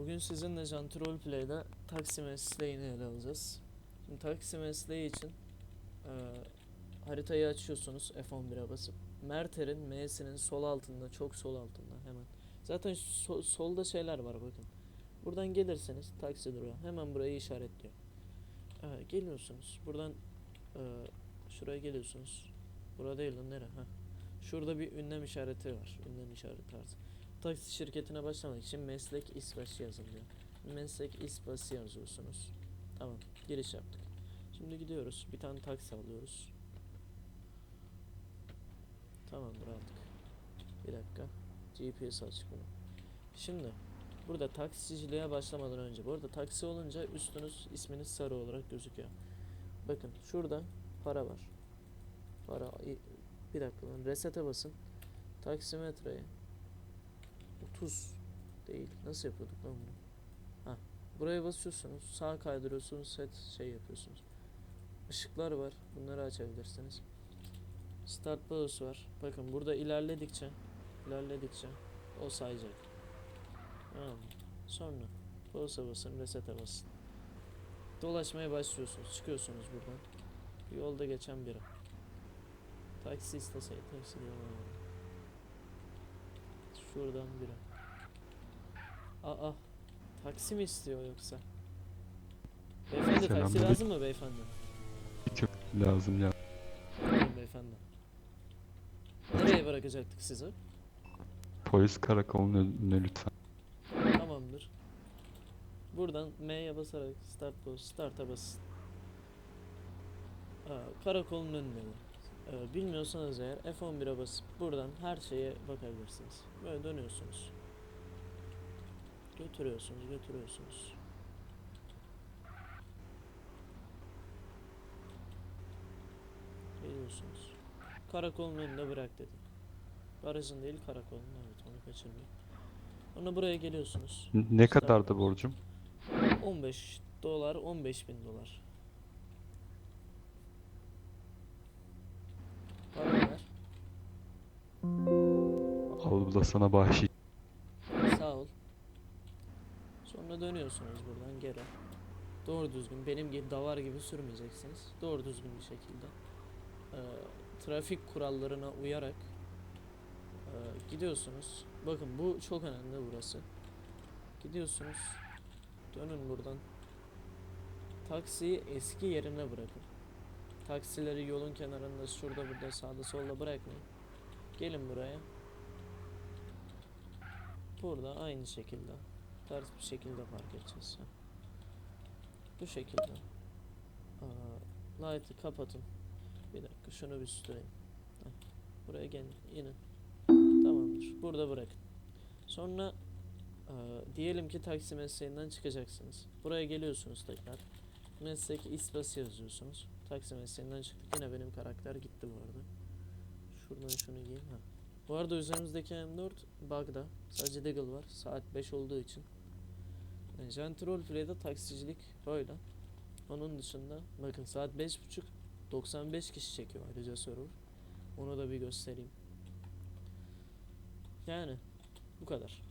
Bugün sizinle Janti Roleplay'de taksi mesleğini ele alacağız. Şimdi taksi mesleği için eee, haritayı açıyorsunuz F11'e basıp. Merter'in M'sinin sol altında, çok sol altında hemen. Zaten so- solda şeyler var bakın. Buradan gelirseniz taksi durağı hemen burayı işaretliyor. Eee, geliyorsunuz. Buradan eee, şuraya geliyorsunuz. Burada değil lan nere? Ha. Şurada bir ünlem işareti var. Ünlem işareti tarzı. Taksi şirketine başlamak için meslek isbaşı yazılıyor. Meslek isbası yazıyorsunuz. Tamam, giriş yaptık. Şimdi gidiyoruz. Bir tane taksi alıyoruz. Tamamdır aldık. Bir dakika. GPS açık bunu. Şimdi burada taksiciliğe başlamadan önce bu arada taksi olunca üstünüz isminiz sarı olarak gözüküyor. Bakın şurada para var. Para bir dakika resete basın. Taksimetreye 30 değil. Nasıl yapıyorduk lan bunu? Ha. Buraya basıyorsunuz. Sağa kaydırıyorsunuz. Set şey yapıyorsunuz. Işıklar var. Bunları açabilirsiniz. Start pause var. Bakın burada ilerledikçe ilerledikçe o sayacak. Tamam? Sonra pause'a basın, reset'e basın. Dolaşmaya başlıyorsunuz. Çıkıyorsunuz buradan. Yolda geçen biri. Taksi isteseydi diyorlar. Şuradan biri. Aa, taksi mi istiyor yoksa? Beyefendi taksi Selamünaleyküm. lazım mı beyefendi? Çok lazım ya. Buyurun beyefendi. Nereye bırakacaktık sizi? Polis karakolunun önüne lütfen. Tamamdır. Buradan M'ye basarak start pause, start'a basın. Aa, karakolun önünde. Ee, bilmiyorsanız eğer F11'e basıp buradan her şeye bakabilirsiniz. Böyle dönüyorsunuz. Götürüyorsunuz, götürüyorsunuz. Geliyorsunuz. Karakolun önünde bırak dedi. Barajın değil karakolun evet onu kaçırmayın. Sonra buraya geliyorsunuz. Ne kadardı borcum? 15 dolar 15 bin dolar. Para ver. Al bu da sana bahşiş. Dönüyorsunuz buradan geri. Doğru düzgün benim gibi davar gibi sürmeyeceksiniz. Doğru düzgün bir şekilde. Ee, trafik kurallarına uyarak e, gidiyorsunuz. Bakın bu çok önemli burası. Gidiyorsunuz. Dönün buradan. Taksiyi eski yerine bırakın. Taksileri yolun kenarında şurada burada sağda solda bırakmayın. Gelin buraya. Burada aynı şekilde ters bir şekilde park edeceğiz. Bu şekilde. Aa, light'ı kapatın. Bir dakika şunu bir. Heh, Buraya gelin inin. Tamamdır. Burada bırakın. Sonra aa, diyelim ki taksi mesleğinden çıkacaksınız. Buraya geliyorsunuz tekrar. Meslek ispası yazıyorsunuz. Taksi mesleğinden çıktık. Yine benim karakter gitti bu arada. Şuradan şunu giyeyim. Ha. Bu arada üzerimizdeki M4 bug'da. Sadece Deagle var. Saat 5 olduğu için. Janti Roleplay'de taksicilik böyle. Onun dışında bakın saat 5.30 95 kişi çekiyor ayrıca server. Onu da bir göstereyim. Yani bu kadar.